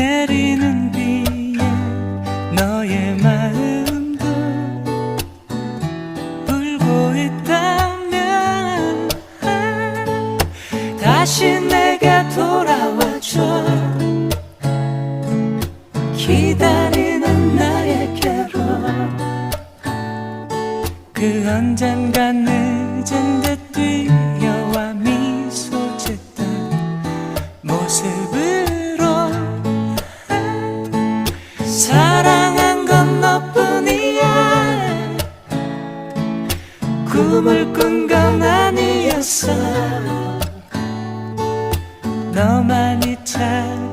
내리는 비에 너의 마음도 울고 있다면 다시 내가 돌아와줘. 기다리는 나의 괴로움 그 언젠가 늦은 듯 뛰어와 미소 짓던 모습 사랑한 건 너뿐이야. 꿈을 꾼 건 아니었어. 너만이 참